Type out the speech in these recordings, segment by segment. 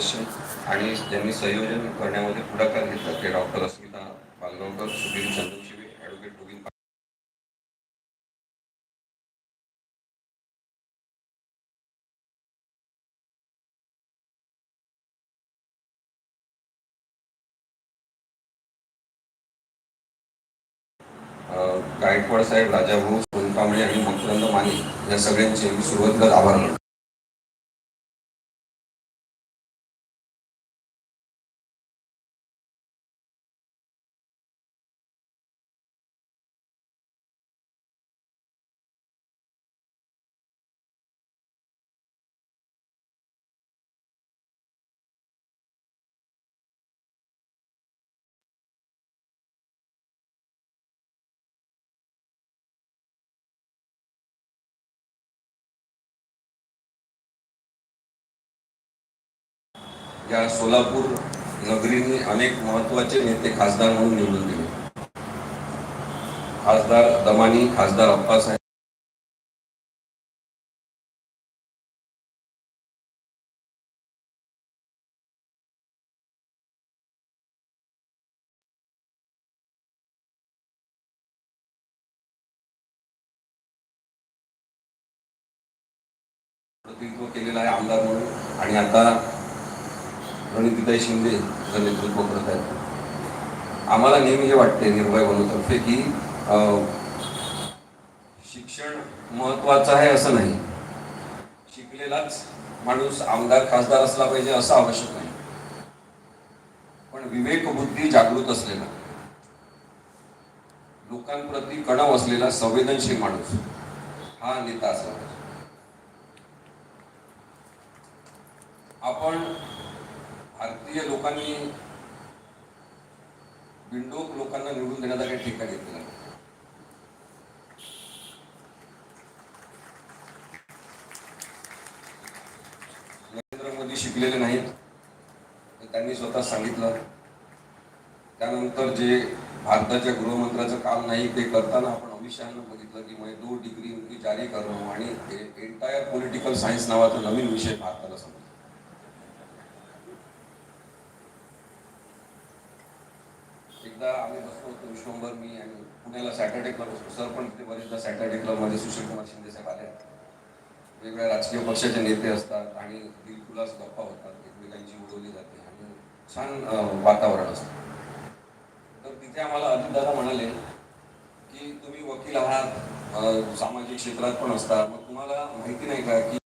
सदस्य आणि ज्यांनी संयोजन करण्यामध्ये पुढाकार घेतला ते डॉक्टर अस्मिता पालगावकर सुधीर चंदनशिवे ॲडव्होकेट गोविंद गायकवाड साहेब राजा भाऊ सोनकांबळे आणि मकरंद माने या सगळ्यांचे मी सुरुवातीला आभार मानतो. या सोलापूर नगरीने अनेक महत्त्वाचे नेते खासदार म्हणून निवडून दिले. खासदार दमानी खासदार अप्पासाहेब प्रतिनिधित्व केलेलं आहे आमदार म्हणून. आणि आता रणजिताई शिंदे यांचं नेतृत्व करत आहेत. आम्हाला नेहमी हे वाटते निर्भय बनवतर्फे की शिक्षण महत्वाचं आहे असं नाही. शिकलेलाच माणूस आमदार खासदार असला पाहिजे असं आवश्यक नाही. पण विवेक बुद्धी जागृत असलेला लोकांप्रती कणव असलेला संवेदनशील माणूस हा नेता असला पाहिजे. आपण भारतीय लोकांनी बिंडोक लोकांना निवडून देण्याचा काही ठेका घेतलेला नाही. नरेंद्र मोदी शिकलेले नाहीत त्यांनी स्वतः सांगितलं त्यानंतर जे भारताच्या गृहमंत्र्याचं काम नाही ते करताना आपण अमित शहानं बघितलं की म्हणजे दो डिग्री उनकी जारी करणं आणि एंटायर पॉलिटिकल सायन्स नावाचा नवीन विषय भारताला समजा एकदा आम्ही बसलो होतो विश्वंभर मी आणि पुण्याला सॅटर्डे क्लब असतो सर पण तिथे बरेचदा सॅटर्डे क्लबमध्ये सुशील कुमार शिंदे साहेब आले. वेगवेगळ्या राजकीय पक्षाचे नेते असतात आणि दिलखुलास गप्पा होतात. एकमेकांची उडवली जाते आणि छान वातावरण असतं. तर तिथे आम्हाला अजितदादा म्हणाले की तुम्ही वकील आहात सामाजिक क्षेत्रात पण असता. मग तुम्हाला माहिती नाही का की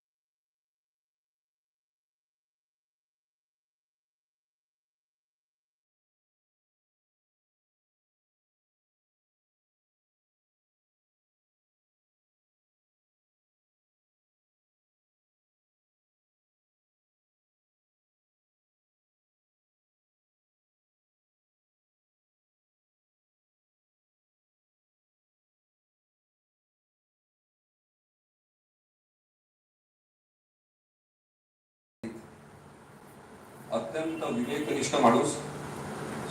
अत्यंत विवेकनिष्ठ माणूस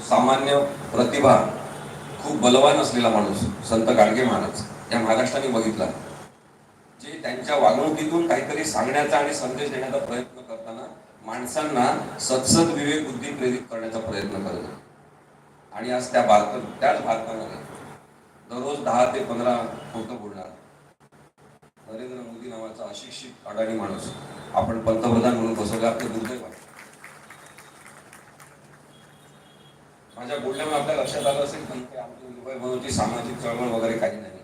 सामान्य प्रतिभा खूप बलवान असलेला माणूस संत गाडगे महाराज या महाराष्ट्राने बघितला. जे त्यांच्या वागणुकीतून काहीतरी सांगण्याचा आणि संदेश देण्याचा प्रयत्न करताना माणसांना सतसत विवेक बुद्धी प्रेरित करण्याचा प्रयत्न करत आणि आज त्या भारत त्याच भारतामध्ये दररोज दहा ते पंधरा खोटं बोलणार नरेंद्र मोदी नावाचा अशिक्षित अडाणी माणूस आपण पंतप्रधान म्हणून बसवलं आपलं दुर्दैव आहे. माझ्या बोलण्यामुळे आपल्या लक्षात आलं असेल पण ते आमची निर्भय बनवची सामाजिक चळवळ वगैरे काही नाही.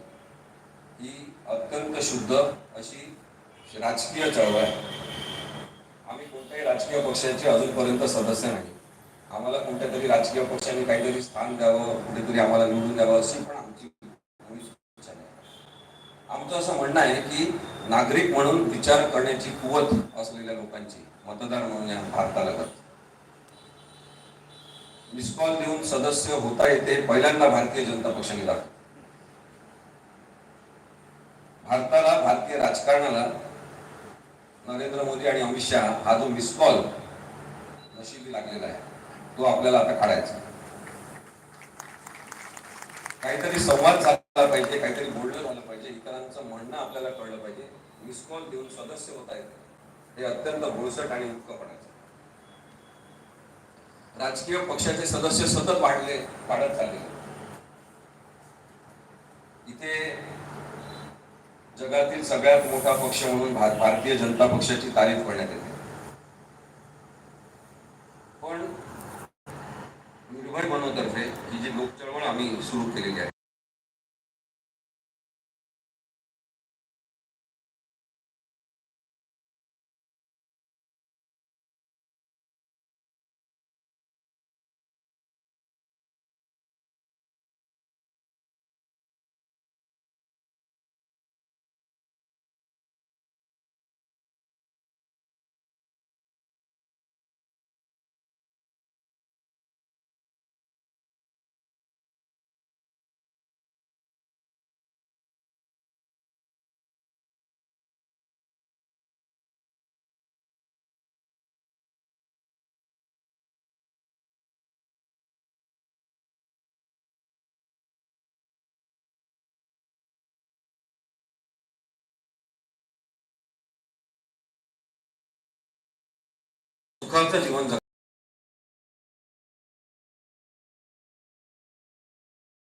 ही अत्यंत शुद्ध अशी राजकीय चळवळ आहे. आम्ही कोणत्याही राजकीय पक्षाचे अजूनपर्यंत सदस्य नाही. आम्हाला कोणत्या तरी राजकीय पक्षाने काहीतरी स्थान द्यावं कुठेतरी आम्हाला निवडून द्यावं अशी पण आमची आमचं असं म्हणणं आहे की नागरिक म्हणून विचार करण्याची कुवत असलेल्या लोकांची मतदार म्हणून या भारताला करतो. मिस कॉल देऊन सदस्य होता येते पहिल्यांदा भारतीय जनता पक्षाने दाखवलं. भारताला भारतीय राजकारणाला नरेंद्र मोदी आणि अमित शहा हा जो मिस कॉल नशिबी लागलेला आहे तो आपल्याला आता काढायचा काहीतरी संवाद झाला पाहिजे काहीतरी बोललं झालं पाहिजे इतरांचं म्हणणं आपल्याला कळलं पाहिजे. मिस कॉल देऊन सदस्य होता येते हे अत्यंत भोळसट आणि उत्कपणाचं राजकीय पक्षाचे सदस्य सतत वाढले वाढत चालले. इथे जगातील सगळ्यात मोठा पक्ष म्हणून भारतीय जनता पक्षाची तारीफ करण्यात येते. সুখন্ত জীবন